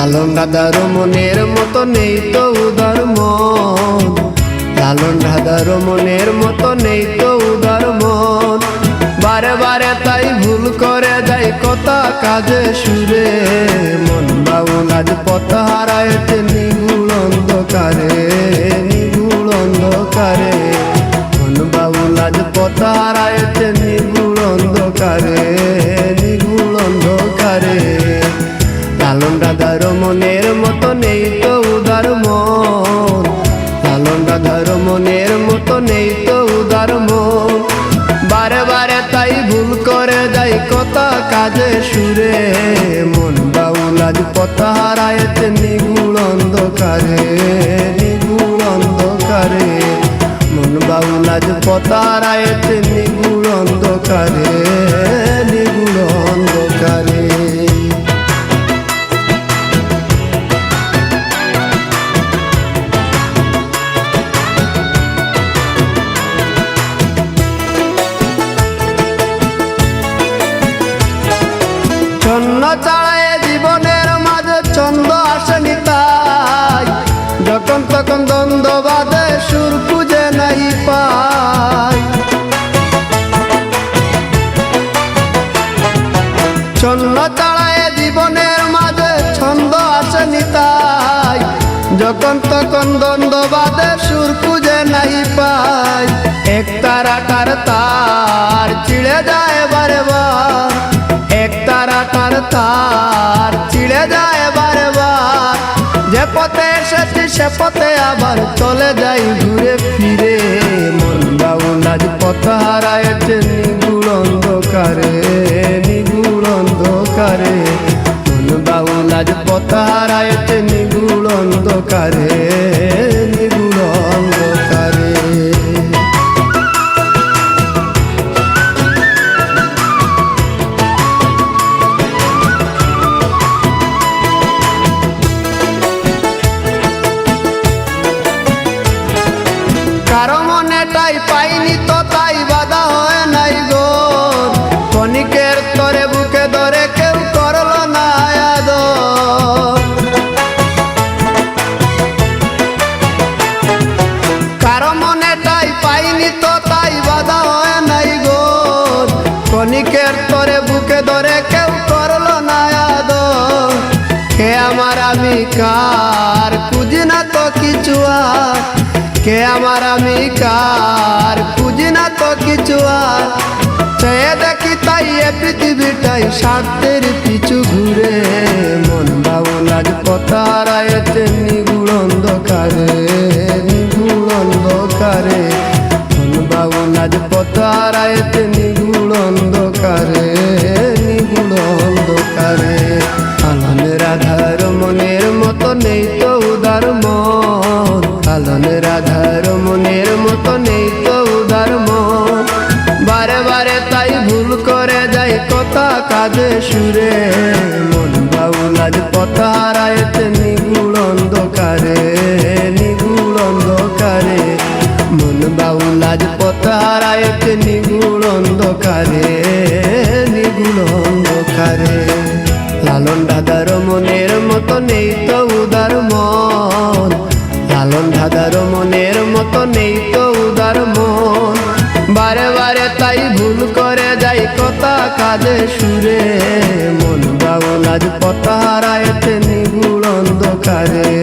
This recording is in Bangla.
লালন দাদার মনের মতো নেই তো উদার মন। লালন দাদার মনের মতো নেই তো উদার মন। বারে বারে তাই ভুল করে যাই কথা কাজে সুরে। মন বাউল আজ পথ হারাইতে নিগুল অন্ধকারে নিগুল অন্ধকারে। মন বাউল আজ পথ হারাইতে নিগুল অন্ধকারে। সুরে মন বাউল আজ পথ হারায় নিগুণ অন্ধকারে নিগুল অন্ধকারে। মন বাউল পথ হারাইতে নিগুল অন্ধকারে। চাড়ায় জীবনের মাঝে ছন্দ আসেনি তাই। যখন তখন দ্বন্দ্ব বাদে সুর খুঁজে নাই পাই। ছন্ন চাড়ায় জীবনের মাঝে ছন্দ আসেনি তাই। যখন তখন দ্বন্দ্ব বাদে সুর খুঁজে নাই পাই। এক তার চিড়ে যায় তার চিড়ে যায় বারে বার যে পথে এসেছি, সে পথে আবার চলে যাই ঘুরে ফিরে। মন বাউল আজ পথ হারাইছে নিগুল অন্ধকারে নিগুল অন্ধকারে। মন বাউল আজ পথ হারাইছে নিগুল অন্ধকারে। তো তাই বাধা হয় নাই গো। ক্ষণিকের তরে বুকে ধরে কেউ করল না আদর। কে আমার আমি কার খুঁজি না তো কিছু আর। কে আমার আমি কার খুঁজি না তো কিছু চেয়ে দেখি তাই এ পৃথিবীটাই স্বার্থের পিছু ঘুরে। মন বাবুল আজ পথারায়তে পথারায়তে নিগুড় অন্ধকারে নিগুড় অন্ধকারে। আনন্দ রাধার মনের মতো নেই তো উদার মন। আলন রাধার মনের মতো নেই তো উদার মন। বারে বারে তাই ভুল করে যাই কথা কাজে সুরে। মন বাউল আজ কথা কাজে সুরে মন বাউল আজ পথ হারায় নিগুল অন্ধকারে।